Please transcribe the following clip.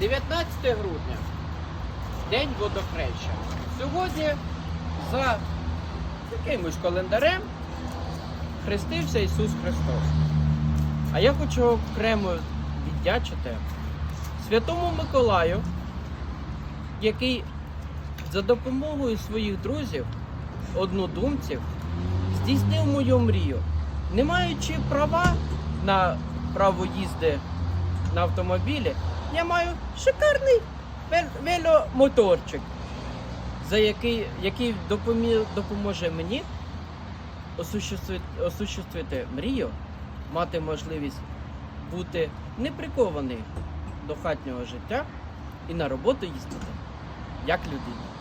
19 грудня, День водохреща. Сьогодні за якимось календарем хрестився Ісус Христос. А я хочу окремо віддячити Святому Миколаю, який за допомогою своїх друзів, однодумців, здійснив мою мрію. Не маючи права на право їзди на автомобілі, я маю шикарний вел- веломоторчик, за який, який допомі- допоможе мені осуществити, осуществити мрію, мати можливість бути не прикований до хатнього життя і на роботу їздити як людина.